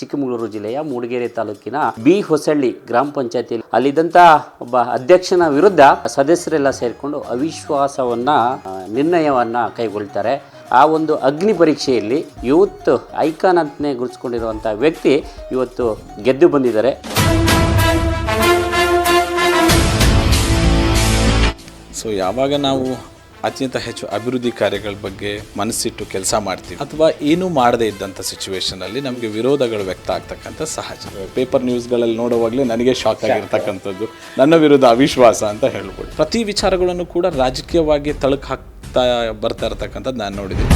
ಚಿಕ್ಕಮಗಳೂರು ಜಿಲ್ಲೆಯ ಮೂಡಿಗೆರೆ ತಾಲೂಕಿನ ಬಿ ಹೊಸಳ್ಳಿ ಗ್ರಾಮ ಪಂಚಾಯತಿಯಲ್ಲಿ ಅಲ್ಲಿದ್ದಂಥ ಒಬ್ಬ ಅಧ್ಯಕ್ಷನ ವಿರುದ್ಧ ಸದಸ್ಯರೆಲ್ಲ ಸೇರಿಕೊಂಡು ಅವಿಶ್ವಾಸವನ್ನ ನಿರ್ಣಯವನ್ನ ಕೈಗೊಳ್ತಾರೆ. ಆ ಒಂದು ಅಗ್ನಿ ಪರೀಕ್ಷೆಯಲ್ಲಿ ಯೂತ್ ಐಕಾನ್ ಅಂತಲೇ ಗುರುತಿಸ್ಕೊಂಡಿರುವಂಥ ವ್ಯಕ್ತಿ ಇವತ್ತು ಗೆದ್ದು ಬಂದಿದ್ದಾರೆ. ಸೊ ಯಾವಾಗ ನಾವು ಅತ್ಯಂತ ಹೆಚ್ಚು ಅಭಿವೃದ್ಧಿ ಕಾರ್ಯಗಳ ಬಗ್ಗೆ ಮನಸ್ಸಿಟ್ಟು ಕೆಲಸ ಮಾಡ್ತೀವಿ. ಅಥವಾ ಏನೂ ಮಾಡದೇ ಇದ್ದಂಥ ಸಿಚುವೇಶನಲ್ಲಿ ನಮಗೆ ವಿರೋಧಗಳು ವ್ಯಕ್ತ ಆಗ್ತಕ್ಕಂಥ ಸಹಜ. ಪೇಪರ್ ನ್ಯೂಸ್ಗಳಲ್ಲಿ ನೋಡುವಾಗಲೇ ನನಗೆ ಶಾಕ್ ಆಗಿರ್ತಕ್ಕಂಥದ್ದು. ನನ್ನ ವಿರುದ್ಧ ಅವಿಶ್ವಾಸ ಅಂತ ಹೇಳ್ಬೋದು. ಪ್ರತಿ ವಿಚಾರಗಳನ್ನು ಕೂಡ ರಾಜಕೀಯವಾಗಿ ತಳಕು ಹಾಕ್ತಾ ಬರ್ತಾ ಇರತಕ್ಕಂಥದ್ದು ನಾನು ನೋಡಿದ್ದೀನಿ.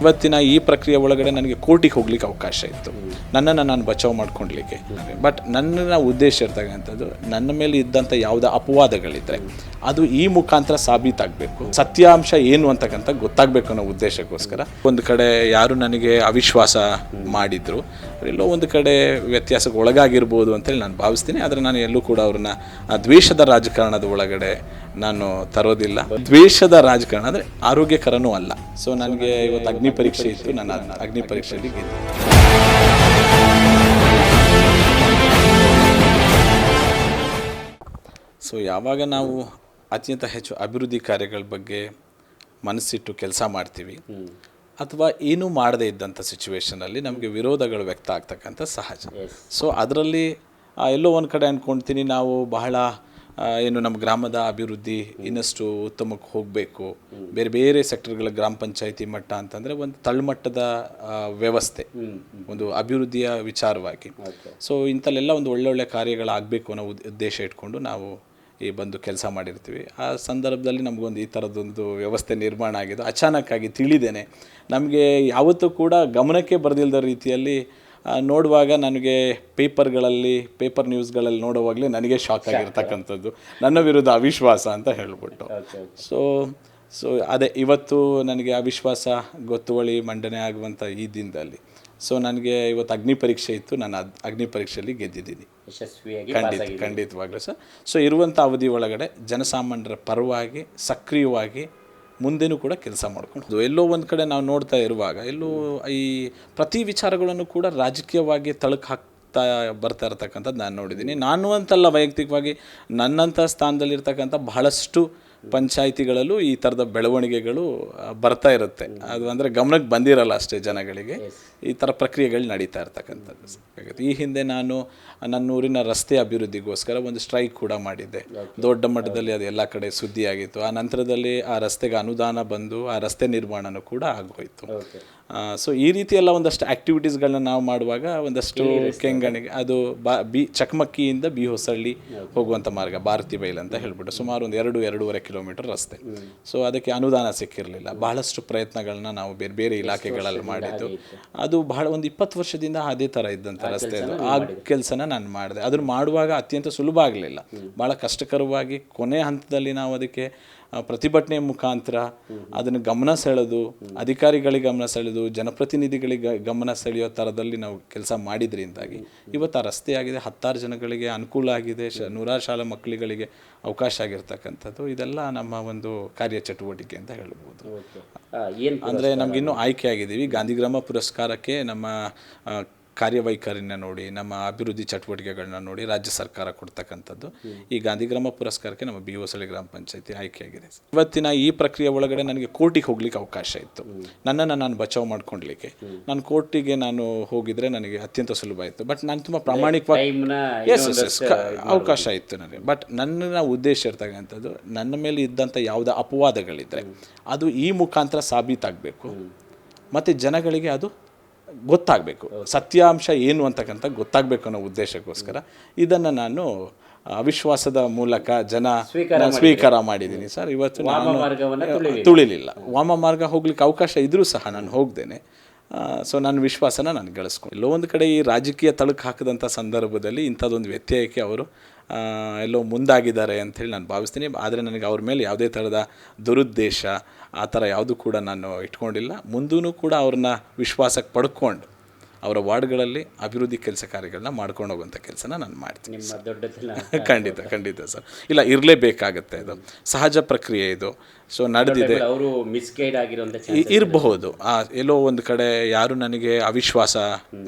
ಇವತ್ತಿನ ಈ ಪ್ರಕ್ರಿಯೆ ಒಳಗಡೆ ನನಗೆ ಕೋರ್ಟಿಗೆ ಹೋಗ್ಲಿಕ್ಕೆ ಅವಕಾಶ ಇತ್ತು. ನನ್ನನ್ನು ನಾನು ಬಚಾವ್ ಮಾಡ್ಕೊಳ್ಲಿಕ್ಕೆ ಬಟ್ ನನ್ನ ಉದ್ದೇಶ ಇರ್ತಕ್ಕಂಥದ್ದು ನನ್ನ ಮೇಲೆ ಇದ್ದಂಥ ಯಾವುದೇ ಅಪವಾದಗಳಿದ್ದರೆ ಅದು ಈ ಮುಖಾಂತರ ಸಾಬೀತಾಗಬೇಕು. ಸತ್ಯಾಂಶ ಏನು ಅಂತಕ್ಕಂಥ ಗೊತ್ತಾಗಬೇಕು ಅನ್ನೋ ಉದ್ದೇಶಕ್ಕೋಸ್ಕರ ಒಂದು ಕಡೆ ಯಾರು ನನಗೆ ಅವಿಶ್ವಾಸ ಮಾಡಿದ್ರು ಎಲ್ಲೋ ಒಂದು ಕಡೆ ವ್ಯತ್ಯಾಸಕ್ಕೆ ಒಳಗಾಗಿರ್ಬೋದು ಅಂತೇಳಿ ನಾನು ಭಾವಿಸ್ತೀನಿ. ಆದರೆ ನಾನು ಎಲ್ಲೂ ಕೂಡ ಅವ್ರನ್ನ ದ್ವೇಷದ ರಾಜಕಾರಣದ ಒಳಗಡೆ ನಾನು ತರೋದಿಲ್ಲ. ದ್ವೇಷದ ರಾಜಕಾರಣ ಅಂದರೆ ಆರೋಗ್ಯಕರನೂ ಅಲ್ಲ. ಸೊ ನನಗೆ ಇವತ್ತು ಅಗ್ನಿ ಪರೀಕ್ಷೆ ಇತ್ತು. ನಾನು ಅಗ್ನಿ ಪರೀಕ್ಷೆಯಲ್ಲಿ ಗೆದ್ದೆ. ಸೊ ಯಾವಾಗ ನಾವು ಅತ್ಯಂತ ಹೆಚ್ಚು ಅಭಿವೃದ್ಧಿ ಕಾರ್ಯಗಳ ಬಗ್ಗೆ ಮನಸ್ಸಿಟ್ಟು ಕೆಲಸ ಮಾಡ್ತೀವಿ ಅಥವಾ ಏನೂ ಮಾಡದೇ ಇದ್ದಂಥ ಸಿಚುವೇಶನಲ್ಲಿ ನಮಗೆ ವಿರೋಧಗಳು ವ್ಯಕ್ತ ಆಗ್ತಕ್ಕಂಥ ಸಹಜ. ಸೊ ಅದರಲ್ಲಿ ಎಲ್ಲೋ ಒಂದು ಕಡೆ ಅಂದ್ಕೊಳ್ತೀನಿ ನಾವು ಬಹಳ ಏನು ನಮ್ಮ ಗ್ರಾಮದ ಅಭಿವೃದ್ಧಿ ಇನ್ನಷ್ಟು ಉತ್ತಮಕ್ಕೆ ಹೋಗಬೇಕು. ಬೇರೆ ಬೇರೆ ಸೆಕ್ಟರ್ಗಳ ಗ್ರಾಮ ಪಂಚಾಯಿತಿ ಮಟ್ಟ ಅಂತಂದರೆ ಒಂದು ತಳ್ಮಟ್ಟದ ವ್ಯವಸ್ಥೆ. ಒಂದು ಅಭಿವೃದ್ಧಿಯ ವಿಚಾರವಾಗಿ. ಸೊ ಇಂಥಲ್ಲೆಲ್ಲ ಒಂದು ಒಳ್ಳೊಳ್ಳೆ ಕಾರ್ಯಗಳಾಗಬೇಕು ಅನ್ನೋ ಉದ್ದೇಶ ಇಟ್ಕೊಂಡು ನಾವು ಈ ಬಂದು ಕೆಲಸ ಮಾಡಿರ್ತೀವಿ. ಆ ಸಂದರ್ಭದಲ್ಲಿ ನಮಗೊಂದು ಈ ಥರದೊಂದು ವ್ಯವಸ್ಥೆ ನಿರ್ಮಾಣ ಆಗಿದ್ದು ಅಚಾನಕ್ಕಾಗಿ ತಿಳಿದೇನೆ. ನಮಗೆ ಯಾವತ್ತೂ ಕೂಡ ಗಮನಕ್ಕೆ ಬರೆದಿಲ್ಲದ ರೀತಿಯಲ್ಲಿ ನೋಡುವಾಗ ನನಗೆ ಪೇಪರ್ಗಳಲ್ಲಿ ಪೇಪರ್ ನ್ಯೂಸ್ಗಳಲ್ಲಿ ನೋಡುವಾಗಲೇ ನನಗೆ ಶಾಕ್ ಆಗಿರ್ತಕ್ಕಂಥದ್ದು. ನನ್ನ ವಿರುದ್ಧ ಅವಿಶ್ವಾಸ ಅಂತ ಹೇಳ್ಬಿಟ್ಟು. ಸೊ ಸೊ ಅದೇ ಇವತ್ತು ನನಗೆ ಅವಿಶ್ವಾಸ ಗೊತ್ತುವಳಿ ಮಂಡನೆ ಆಗುವಂಥ ಈ ದಿನದಲ್ಲಿ. ಸೊ ನನಗೆ ಇವತ್ತು ಅಗ್ನಿ ಪರೀಕ್ಷೆ ಇತ್ತು. ನಾನು ಅದು ಅಗ್ನಿ ಪರೀಕ್ಷೆಯಲ್ಲಿ ಗೆದ್ದಿದ್ದೀನಿ. ಯಶಸ್ವಿಯಾಗಿ ಖಂಡಿತ ಖಂಡಿತವಾಗ್ಲೂ ಸರ್. ಸೊ ಇರುವಂಥ ಅವಧಿ ಒಳಗಡೆ ಜನಸಾಮಾನ್ಯರ ಪರವಾಗಿ ಸಕ್ರಿಯವಾಗಿ ಮುಂದೆನೂ ಕೂಡ ಕೆಲಸ ಮಾಡ್ಕೊಂಡು ಎಲ್ಲೋ ಒಂದು ಕಡೆ ನಾವು ನೋಡ್ತಾ ಇರುವಾಗ, ಎಲ್ಲೋ ಈ ಪ್ರತಿ ವಿಚಾರಗಳನ್ನು ಕೂಡ ರಾಜಕೀಯವಾಗಿ ತಳಕು ಹಾಕ್ತಾ ಬರ್ತಾ ಇರತಕ್ಕಂಥದ್ದು ನಾನು ನೋಡಿದ್ದೀನಿ. ನಾನು ಅಂತಲ್ಲ ವೈಯಕ್ತಿಕವಾಗಿ ನನ್ನಂಥ ಸ್ಥಾನದಲ್ಲಿರ್ತಕ್ಕಂಥ ಬಹಳಷ್ಟು ಪಂಚಾಯಿತಿಗಳಲ್ಲೂ ಈ ಥರದ ಬೆಳವಣಿಗೆಗಳು ಬರ್ತಾ ಇರುತ್ತೆ. ಅದು ಅಂದರೆ ಗಮನಕ್ಕೆ ಬಂದಿರಲ್ಲ ಅಷ್ಟೇ ಜನಗಳಿಗೆ. ಈ ಥರ ಪ್ರಕ್ರಿಯೆಗಳು ನಡೀತಾ ಇರ್ತಕ್ಕಂಥದ್ದು. ಈ ಹಿಂದೆ ನಾನು ನನ್ನ ಊರಿನ ರಸ್ತೆ ಅಭಿವೃದ್ಧಿಗೋಸ್ಕರ ಒಂದು ಸ್ಟ್ರೈಕ್ ಕೂಡ ಮಾಡಿದ್ದೆ. ದೊಡ್ಡ ಮಟ್ಟದಲ್ಲಿ ಅದು ಎಲ್ಲ ಕಡೆ ಸುದ್ದಿಯಾಗಿತ್ತು. ಆ ನಂತರದಲ್ಲಿ ಆ ರಸ್ತೆಗೆ ಅನುದಾನ ಬಂದು ಆ ರಸ್ತೆ ನಿರ್ಮಾಣನೂ ಕೂಡ ಆಗೋಯ್ತು. ಸೊ ಈ ರೀತಿ ಎಲ್ಲ ಒಂದಷ್ಟು ಆಕ್ಟಿವಿಟೀಸ್ಗಳನ್ನ ನಾವು ಮಾಡುವಾಗ ಒಂದಷ್ಟು ಕೆಂಗಣಿಗೆ ಅದು ಬಾ ಬಿ ಚಕಮಕ್ಕಿಯಿಂದ ಬಿ ಹೊಸಳ್ಳಿ ಹೋಗುವಂಥ ಮಾರ್ಗ ಭಾರತಿ ಬೈಲ್ ಅಂತ ಹೇಳ್ಬಿಟ್ಟು ಸುಮಾರು ಒಂದು ಎರಡು ಎರಡೂವರೆ ಕಿಲೋಮೀಟರ್ ರಸ್ತೆ. ಸೊ ಅದಕ್ಕೆ ಅನುದಾನ ಸಿಕ್ಕಿರಲಿಲ್ಲ. ಬಹಳಷ್ಟು ಪ್ರಯತ್ನಗಳನ್ನ ನಾವು ಬೇರೆ ಬೇರೆ ಇಲಾಖೆಗಳಲ್ಲಿ ಮಾಡಿದ್ದು. ಅದು ಬಹಳ ಒಂದು ಇಪ್ಪತ್ತು ವರ್ಷದಿಂದ ಅದೇ ಥರ ಇದ್ದಂಥ ರಸ್ತೆ ಅದು. ಆ ಕೆಲಸನ ನಾನು ಮಾಡಿದೆ. ಅದನ್ನು ಮಾಡುವಾಗ ಅತ್ಯಂತ ಸುಲಭ ಆಗಲಿಲ್ಲ. ಭಾಳ ಕಷ್ಟಕರವಾಗಿ ಕೊನೆ ಹಂತದಲ್ಲಿ ನಾವು ಅದಕ್ಕೆ ಪ್ರತಿಭಟನೆ ಮುಖಾಂತರ ಅದನ್ನು ಗಮನ ಸೆಳೆದು ಅಧಿಕಾರಿಗಳಿಗೆ ಗಮನ ಸೆಳೆದು ಜನಪ್ರತಿನಿಧಿಗಳಿಗೆ ಗಮನ ಸೆಳೆಯೋ ಥರದಲ್ಲಿ ನಾವು ಕೆಲಸ ಮಾಡಿದ್ರಿಂದಾಗಿ ಇವತ್ತು ಆ ರಸ್ತೆ ಆಗಿದೆ ಹತ್ತಾರು ಜನಗಳಿಗೆ ಅನುಕೂಲ ಆಗಿದೆ ಶ ನೂರಾರು ಶಾಲಾ ಮಕ್ಕಳುಗಳಿಗೆ ಅವಕಾಶ ಆಗಿರ್ತಕ್ಕಂಥದ್ದು. ಇದೆಲ್ಲ ನಮ್ಮ ಒಂದು ಕಾರ್ಯಚಟುವಟಿಕೆ ಅಂತ ಹೇಳ್ಬೋದು. ಅಂದರೆ ನಮಗಿನ್ನೂ ಆಯ್ಕೆ ಆಗಿದ್ದೀವಿ. ಗಾಂಧಿಗ್ರಾಮ ಪುರಸ್ಕಾರಕ್ಕೆ ನಮ್ಮ ಕಾರ್ಯವೈಖರಿನ ನೋಡಿ ನಮ್ಮ ಅಭಿವೃದ್ಧಿ ಚಟುವಟಿಕೆಗಳನ್ನ ನೋಡಿ ರಾಜ್ಯ ಸರ್ಕಾರ ಕೊಡ್ತಕ್ಕಂಥದ್ದು. ಈ ಗಾಂಧಿಗ್ರಾಮ ಪುರಸ್ಕಾರಕ್ಕೆ ನಮ್ಮ ಬಿ ಹೊಸಳ್ಳಿ ಗ್ರಾಮ ಪಂಚಾಯತಿ ಆಯ್ಕೆಯಾಗಿದೆ. ಇವತ್ತಿನ ಈ ಪ್ರಕ್ರಿಯೆ ಒಳಗಡೆ ನನಗೆ ಕೋರ್ಟಿಗೆ ಹೋಗ್ಲಿಕ್ಕೆ ಅವಕಾಶ ಇತ್ತು. ನನ್ನನ್ನು ನಾನು ಬಚಾವ್ ಮಾಡ್ಕೊಳ್ಲಿಕ್ಕೆ ನಾನು ಕೋರ್ಟಿಗೆ ನಾನು ಹೋಗಿದ್ರೆ ನನಗೆ ಅತ್ಯಂತ ಸುಲಭ ಇತ್ತು ಬಟ್ ನಾನು ತುಂಬ ಪ್ರಾಮಾಣಿಕವಾಗಿ ಎಸ್ ಎಸ್ ಅವಕಾಶ ಇತ್ತು ನನಗೆ. ಬಟ್ ನನ್ನ ಉದ್ದೇಶ ಇರ್ತಕ್ಕಂಥದ್ದು ನನ್ನ ಮೇಲೆ ಇದ್ದಂಥ ಯಾವುದೇ ಅಪವಾದಗಳಿದ್ದರೆ ಅದು ಈ ಮುಖಾಂತರ ಸಾಬೀತಾಗಬೇಕು. ಮತ್ತು ಜನಗಳಿಗೆ ಅದು ಗೊತ್ತಾಗಬೇಕು. ಸತ್ಯಾಂಶ ಏನು ಅಂತಕ್ಕಂಥ ಗೊತ್ತಾಗಬೇಕು ಅನ್ನೋ ಉದ್ದೇಶಕ್ಕೋಸ್ಕರ ಇದನ್ನು ನಾನು ಅವಿಶ್ವಾಸದ ಮೂಲಕ ಜನ ಸ್ವೀಕಾರ ಮಾಡಿದ್ದೀನಿ. ಸರ್. ಇವತ್ತು ನಾನು ತುಳಿಲಿಲ್ಲ. ವಾಮ ಮಾರ್ಗ ಹೋಗ್ಲಿಕ್ಕೆ ಅವಕಾಶ ಇದ್ರೂ ಸಹ ನಾನು ಹೋಗ್ದೇನೆ. ಸೊ ನನ್ನ ವಿಶ್ವಾಸನ ನಾನು ಗಳಿಸ್ಕೊಂಡು. ಒಂದು ಕಡೆ ಈ ರಾಜಕೀಯ ತಳಕು ಹಾಕಿದಂಥ ಸಂದರ್ಭದಲ್ಲಿ ಇಂಥದ್ದೊಂದು ವ್ಯತ್ಯಯಕ್ಕೆ ಅವರು ಎಲ್ಲೋ ಮುಂದಾಗಿದ್ದಾರೆ ಅಂಥೇಳಿ ನಾನು ಭಾವಿಸ್ತೀನಿ. ಆದರೆ ನನಗೆ ಅವ್ರ ಮೇಲೆ ಯಾವುದೇ ಥರದ ದುರುದ್ದೇಶ ಆ ಥರ ಯಾವುದು ಕೂಡ ನಾನು ಇಟ್ಕೊಂಡಿಲ್ಲ. ಮುಂದೂ ಕೂಡ ಅವ್ರನ್ನ ವಿಶ್ವಾಸಕ್ಕೆ ಪಡ್ಕೊಂಡು ಅವರ ವಾರ್ಡ್ಗಳಲ್ಲಿ ಅಭಿವೃದ್ಧಿ ಕೆಲಸ ಕಾರ್ಯಗಳನ್ನ ಮಾಡ್ಕೊಂಡು ಹೋಗುವಂಥ ಕೆಲಸನ ನಾನು ಮಾಡ್ತೀನಿ ಖಂಡಿತ ಖಂಡಿತ ಸರ್. ಇಲ್ಲ ಇರಲೇಬೇಕಾಗತ್ತೆ ಇದು ಸಹಜ ಪ್ರಕ್ರಿಯೆ ಇದು. ಸೊ ನಡೆದಿದೆ. ಅವರು ಮಿಸ್ಗೈಡ್ ಆಗಿರುವಂಥ ಇ- ಇರಬಹುದು. ಆ ಎಲ್ಲೋ ಒಂದು ಕಡೆ ಯಾರು ನನಗೆ ಅವಿಶ್ವಾಸ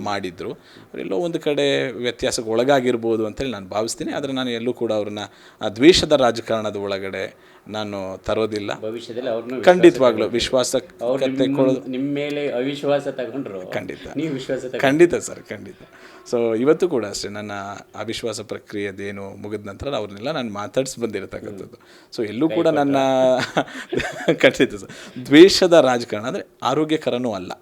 ಮಾಡಿದ್ರು. ಎಲ್ಲೋ ಒಂದು ಕಡೆ ವ್ಯತ್ಯಾಸಕ್ಕೆ ಒಳಗಾಗಿರ್ಬೋದು ಅಂತೇಳಿ ನಾನು ಭಾವಿಸ್ತೀನಿ. ಆದರೆ ನಾನು ಎಲ್ಲೂ ಕೂಡ ಅವ್ರನ್ನ ದ್ವೇಷದ ರಾಜಕಾರಣದ ಒಳಗಡೆ ನಾನು ತರೋದಿಲ್ಲ. ಭವಿಷ್ಯದಲ್ಲಿ ಅವ್ರನ್ನ ಖಂಡಿತವಾಗ್ಲು ವಿಶ್ವಾಸ ನಿಮ್ಮ ಮೇಲೆ ಅವಿಶ್ವಾಸ ತಗೊಂಡ್ರು ಖಂಡಿತ. ನೀವು ವಿಶ್ವಾಸ ಖಂಡಿತ ಸರ್ ಖಂಡಿತ. ಸೊ ಇವತ್ತು ಕೂಡ ಅಷ್ಟೇ ನನ್ನ ಅವಿಶ್ವಾಸ ಪ್ರಕ್ರಿಯೆದೇನು ಮುಗಿದ ನಂತರ ಅವ್ರನ್ನೆಲ್ಲ ನಾನು ಮಾತಾಡ್ಸ್ ಬಂದಿರತಕ್ಕಂಥದ್ದು. ಸೊ ಎಲ್ಲೂ ಕೂಡ ನನ್ನ ಖಂಡಿತ ಸರ್. ದ್ವೇಷದ ರಾಜಕಾರಣ ಅಂದರೆ ಆರೋಗ್ಯಕರನೂ ಅಲ್ಲ.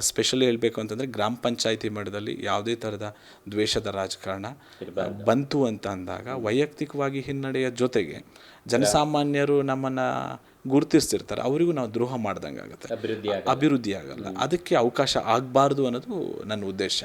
ಸ್ಪೆಷಲಿ ಹೇಳಬೇಕು ಅಂತಂದರೆ ಗ್ರಾಮ ಪಂಚಾಯಿತಿ ಮಟ್ಟದಲ್ಲಿ ಯಾವುದೇ ಥರದ ದ್ವೇಷದ ರಾಜಕಾರಣ ಬಂತು ಅಂತ ಅಂದಾಗ ವೈಯಕ್ತಿಕವಾಗಿ ಹಿನ್ನಡೆಯ ಜೊತೆಗೆ ಜನಸಾಮಾನ್ಯರು ನಮ್ಮನ್ನು ಗುರುತಿಸ್ತಿರ್ತಾರೆ. ಅವರಿಗೂ ನಾವು ದ್ರೋಹ ಮಾಡ್ದಂಗೆ ಆಗುತ್ತೆ ಅಭಿವೃದ್ಧಿ ಆಗಲ್ಲ. ಅದಕ್ಕೆ ಅವಕಾಶ ಆಗಬಾರ್ದು ಅನ್ನೋದು ನನ್ನ ಉದ್ದೇಶ.